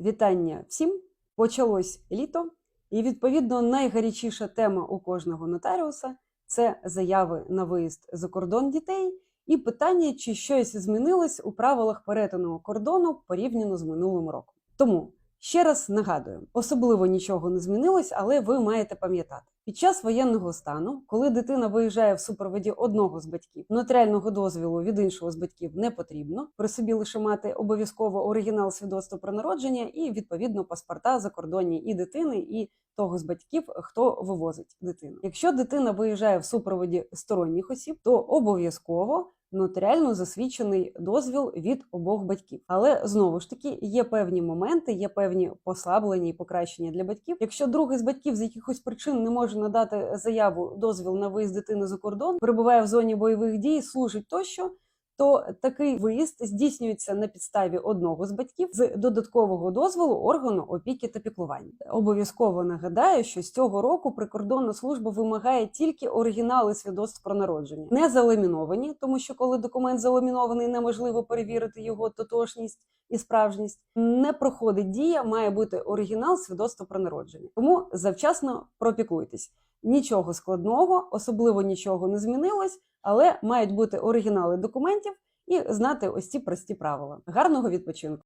Вітання всім! Почалось літо, і відповідно найгарячіша тема у кожного нотаріуса це заяви на виїзд за кордон дітей і питання, чи щось змінилось у правилах перетину кордону порівняно з минулим роком. Тому ще раз нагадую: особливо нічого не змінилось, але ви маєте пам'ятати. Під час воєнного стану, коли дитина виїжджає в супроводі одного з батьків, нотаріального дозвілу від іншого з батьків не потрібно. При собі лише мати обов'язково оригінал свідоцтва про народження і відповідно паспорта закордонні і дитини, і того з батьків, хто вивозить дитину. Якщо дитина виїжджає в супроводі сторонніх осіб, то обов'язково нотаріально засвідчений дозвіл від обох батьків. Але знову ж таки є певні моменти, є певні послаблення і покращення для батьків. Якщо другий з батьків з якихось причин не може надати заяву дозвіл на виїзд дитини за кордон, перебуває в зоні бойових дій, служить тощо. То такий виїзд здійснюється на підставі одного з батьків з додаткового дозволу органу опіки та піклування. Обов'язково нагадаю, що з цього року прикордонна служба вимагає тільки оригінали свідоцтв про народження, не заламіновані, тому що коли документ заламінований, неможливо перевірити його тотожність і справжність. Не проходить дія, має бути оригінал свідоцтва про народження. Тому завчасно пропікуйтесь. Нічого складного, особливо нічого не змінилось, але мають бути оригінали документів і знати ось ці прості правила. Гарного відпочинку!